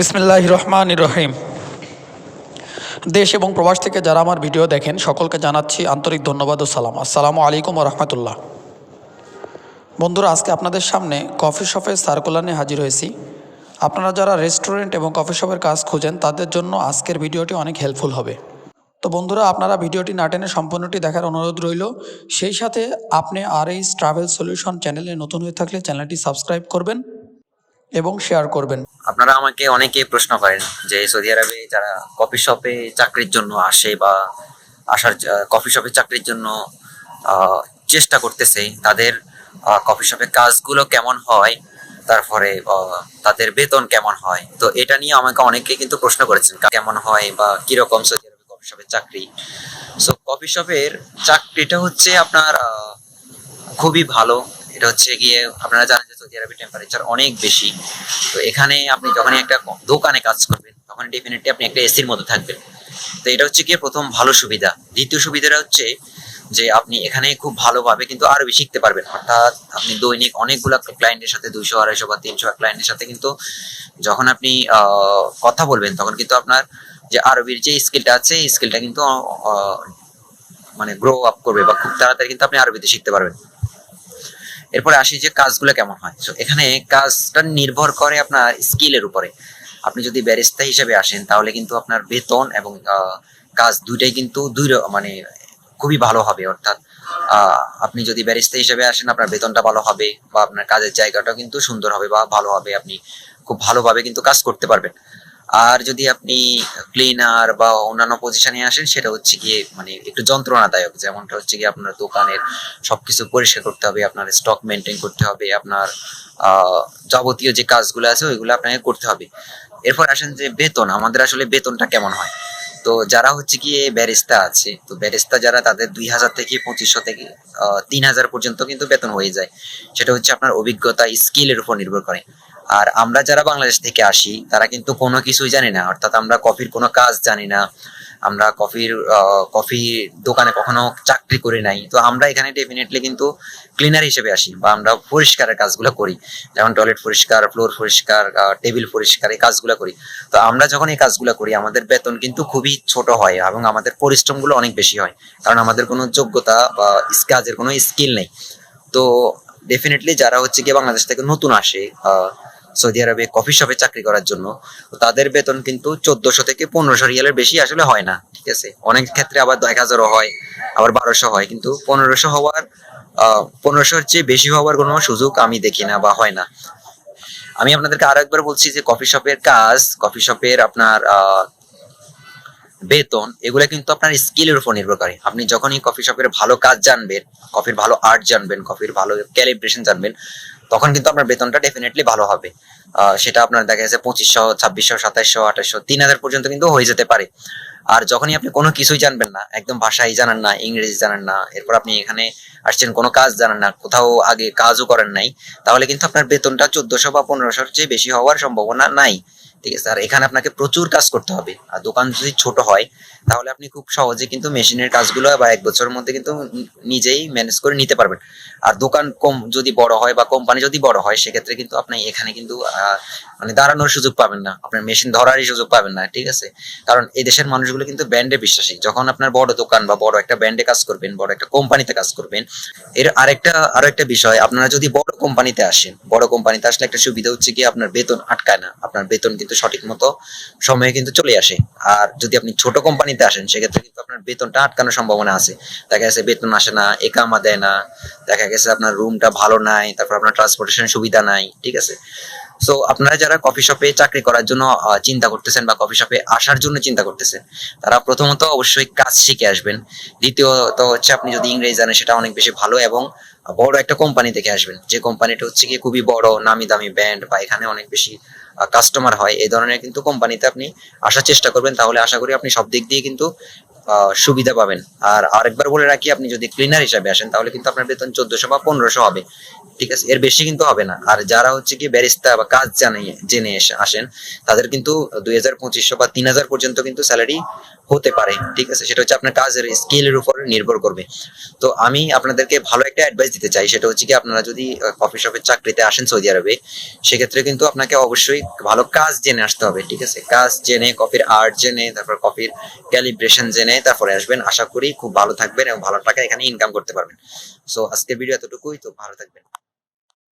বিসমিল্লাহ রহমান রহিম। দেশ এবং প্রবাস থেকে যারা আমার ভিডিও দেখেন, সকলকে জানাচ্ছি আন্তরিক ধন্যবাদ ও সালাম। আসসালামু আলাইকুম রহমতুল্লাহ। বন্ধুরা, আজকে আপনাদের সামনে কফি শপের সার্কুলার নিয়ে হাজির হয়েছি। আপনারা যারা রেস্টুরেন্ট এবং কফি শপের কাজ খুঁজেন, তাদের জন্য আজকের ভিডিওটি অনেক হেল্পফুল হবে। তো বন্ধুরা, আপনারা ভিডিওটি না টেনে সম্পূর্ণটি দেখার অনুরোধ রইল। সেই সাথে আপনি আর এই ট্রাভেল সলিউশন চ্যানেলে নতুন হয়ে থাকলে চ্যানেলটি সাবস্ক্রাইব করবেন। এবং শেয়ার করবেন। আপনারা আমাকে অনেকে প্রশ্ন করেন যে সৌদি আরবে যারা কফি শপে চাকরির জন্য আসে বা আসার কফি শপে চাকরির জন্য চেষ্টা করতেছে, তাদের কফি শপে কাজগুলো কেমন হয়, তারপরে তাদের বেতন কেমন হয়, তো এটা নিয়ে আমাকে অনেকে কিন্তু প্রশ্ন করেছেন কেমন হয় বা কীরকম সৌদি আরবে কফি শপের চাকরি? সো কফি শপের চাকরিটা হচ্ছে আপনার খুবই ভালো, এটা হচ্ছে গিয়ে আপনারা সৌদি আরবে টেম্পারেচার অনেক বেশি। তো এখানে আপনি যখনই একটা দোকানে কাজ করবেন তখন ডেফিনেটলি আপনি একটা এসির মধ্যে থাকবেন। তো এটা হচ্ছে গিয়ে প্রথম ভালো সুবিধা। দ্বিতীয় সুবিধাটা হচ্ছে যে আপনি এখানে খুব ভালোভাবে কিন্তু আরবি শিখতে পারবেন। অর্থাৎ আপনি দৈনিক অনেকগুলা ক্লায়েন্টের সাথে, দুইশো, আড়াইশো বা তিনশো ক্লায়েন্টের সাথে কিন্তু যখন আপনি কথা বলবেন, তখন কিন্তু আপনার যে আরবির যে স্কিলটা আছে স্কিলটা কিন্তু মানে গ্রো আপ করবে বা খুব তাড়াতাড়ি কিন্তু আপনি আরবিতে শিখতে পারবেন। এরপরে আসি যে কাজগুলো কেমন হয়। তো এখানে কাজটা নির্ভর করে আপনার স্কিলের উপরে। আপনি যদি ব্যারিস্তা হিসেবে আসেন, তাহলে কিন্তু আপনার বেতন এবং কাজ দুইটাই কিন্তু দুই মানে খুবই ভালো হবে। অর্থাৎ আপনি যদি ব্যারিস্তা হিসেবে আসেন, আপনার বেতনটা ভালো হবে বা আপনার কাজের জায়গাটাও কিন্তু সুন্দর হবে বা ভালো হবে। আপনি খুব ভালোভাবে কিন্তু কাজ করতে পারবেন। আর যদি আপনি ক্লিনার বা অন্যান্য পজিশনে আসেন, সেটা হচ্ছে গিয়ে মানে একটু যন্ত্রণাদায়ক। যেমনটা হচ্ছে গিয়ে আপনার দোকানের সবকিছু পরিষ্কার করতে হবে, আপনার স্টক মেনটেন করতে হবে, আপনার যাবতীয় যে কাজগুলো আছে, ওইগুলো আপনাকে করতে হবে। এরপর আসেন যে বেতন, আমাদের আসলে বেতনটা কেমন হয়? তো যারা হচ্ছে গিয়ে ব্যারিস্তা আছে, তো ব্যারিস্তা যারা তাদের দুই হাজার থেকে পঁচিশশো থেকে তিন হাজার পর্যন্ত কিন্তু বেতন হয়ে যায়। সেটা হচ্ছে আপনার অভিজ্ঞতা স্কিলের উপর নির্ভর করে। আর আমরা যারা বাংলাদেশ থেকে আসি, তারা কিন্তু কোনো কিছুই জানি না। অর্থাৎ আমরা কফির কোনো কাজ জানি না। আমরা কফির কফি দোকানে কখনো চাকরি করি নাই। তো আমরা এখানে ডেফিনেটলি কিন্তু ক্লিনার হিসেবে আসি বা আমরা পরিষ্কারের কাজগুলো করি। যেমন টয়লেট পরিষ্কার ফ্লোর পরিষ্কার টেবিল পরিষ্কার এই কাজগুলো করি। তো আমরা যখন এই কাজগুলো করি, আমাদের বেতন কিন্তু খুবই ছোট হয় এবং আমাদের পরিশ্রমগুলো অনেক বেশি হয়। কারণ আমাদের কোনো যোগ্যতা বা কাজের কোনো স্কিল নেই। তো ডেফিনেটলি যারা হচ্ছে কি বাংলাদেশ থেকে নতুন আসে সৌদি আরবে কফি শপে চাকরি করার জন্য তাদের বেতন কিন্তু চোদ্দশো থেকে পনেরোশো রিয়ালের বেশি আসলে হয় না, ঠিক আছে? অনেক ক্ষেত্রে আবার এক হাজারও হয়, আবার বারোশো হয়, কিন্তু পনেরোশো হওয়ার পনেরোশোর চেয়ে বেশি হওয়ার কোনো সুযোগ আমি দেখি না বা হয় না। আমি আপনাদেরকে আরও একবার বলছি যে কফি শপের কাজ কফি শপের আপনার বেতন, এগুলো কিন্তু আপনার স্কিলের উপর নির্ভর করে। আপনি যখনই কফি শপের ভালো কাজ জানবেন কফির ভালো আর্ট জানবেন কফির ভালো ক্যালিব্রেশন জানবেন তখন কিন্তু আপনার বেতনটা ডেফিনেটলি ভালো হবে। সেটা আপনার দেখা যাচ্ছে পঁচিশশো, ছাব্বিশশো, সাতাইশশো আঠাশশো তিন হাজার পর্যন্ত কিন্তু হয়ে যেতে পারে। আর যখনই আপনি কোনো কিছুই জানবেন না, একদম ভাষাই জানেন না, ইংরেজি জানেন না, এরপর আপনি এখানে আসছেন, কোনো কাজ জানেন না, কোথাও আগে কাজও করেন নাই, তাহলে কিন্তু আপনার বেতনটা চোদ্দশো বা পনেরোশোর চেয়ে বেশি হওয়ার সম্ভাবনা নাই। ঠিক আছে। আর এখানে আপনাকে প্রচুর কাজ করতে হবে। আর দোকান যদি ছোট হয়, তাহলে আপনি খুব সহজে কিন্তু মেশিনের কাজগুলো বা এক বছরের মধ্যে কিন্তু নিজেই ম্যানেজ করে নিতে পারবেন। আর দোকান কম যদি বড় হয় বা কোম্পানি যদি বড় হয়, সেক্ষেত্রে কিন্তু আপনি এখানে কিন্তু মানে দাঁড়ানোর সুযোগ পাবেন না। আপনার মেশিন ধরারই সুযোগ পাবেন না, ঠিক আছে? কারণ এই দেশের মানুষগুলো কিন্তু ব্র্যান্ডে বিশ্বাসী। যখন আপনার বড় দোকান বা বড় একটা ব্র্যান্ডে কাজ করবেন, বড় একটা কোম্পানিতে কাজ করবেন, এর আরেকটা আরও একটা বিষয়, আপনারা যদি বড় কোম্পানিতে আসেন, বড় কোম্পানিতে আসলে একটা সুবিধা হচ্ছে কি, আপনার বেতন আটকায় না। আপনার বেতন কিন্তু সঠিক মতো সময়ে কিন্তু চলে আসে। আর যদি আপনি ছোট কোম্পানিতে আসেন, সেক্ষেত্রে কিন্তু আপনার বেতনটা আটকানোর সম্ভাবনা আছে। দেখা গেছে বেতন আসে না একামা দেয় না। দেখা গেছে আপনার রুমটা ভালো নাই, তারপর আপনার ট্রান্সপোর্টেশন সুবিধা নাই, ঠিক আছে? সো আপনারা যারা কফি শপে চাকরি করার জন্য চিন্তা করতেছেন বা কফি শপে আসার জন্য চিন্তা করতেছেন, তারা প্রথমত অবশ্যই কাজ শিখে আসবেন। দ্বিতীয়ত হচ্ছে আপনি যদি ইংরেজি জানেন, সেটা অনেক বেশি ভালো এবং বড় একটা কোম্পানি থেকে আসবেন। যে কোম্পানিটা হচ্ছে কি খুবই বড়, নামি দামি ব্যান্ড বা এখানে অনেক বেশি কাস্টমার হয়, এই ধরনের কিন্তু কোম্পানিতে আপনি আসার চেষ্টা করবেন। তাহলে আশা করি আপনি সব দিক দিয়ে কিন্তু সুবিধা পাবেন। আর আরেকবার বলে রাখি, আপনি যদি ক্লিনার হিসাবে আসেন, তাহলে কিন্তু আপনার বেতন চোদ্দশো বা পনেরোশো হবে। ঠিক আছে? এর বেশি কিন্তু হবে না। আর যারা হচ্ছে কি ব্যারিস্তা বা কাজ জানিয়ে জেনে আসেন, তাদের কিন্তু দুই হাজার পঁচিশশো বা তিন হাজার পর্যন্ত কিন্তু স্যালারি হতে পারে, ঠিক আছে? সেটা হচ্ছে আপনার কাজের স্কিলের উপর নির্ভর করবে। তো আমি আপনাদেরকে ভালো একটা অ্যাডভাইস দিতে চাই, সেটা হচ্ছে কি আপনারা যদি কফি শপের চাকরিতে আসেন সৌদি আরবে, সেক্ষেত্রে কিন্তু আপনাকে অবশ্যই ভালো কাজ জেনে আসতে হবে, ঠিক আছে? কাজ জেনে কফির আর্ট জেনে, তারপর কফির ক্যালিব্রেশন জেনে তারপরে আসবেন। আশা করি খুব ভালো থাকবেন এবং ভালো টাকা এখানে ইনকাম করতে পারবেন। সো আজকে ভিডিও এতটুকুই, তো ভালো থাকবেন।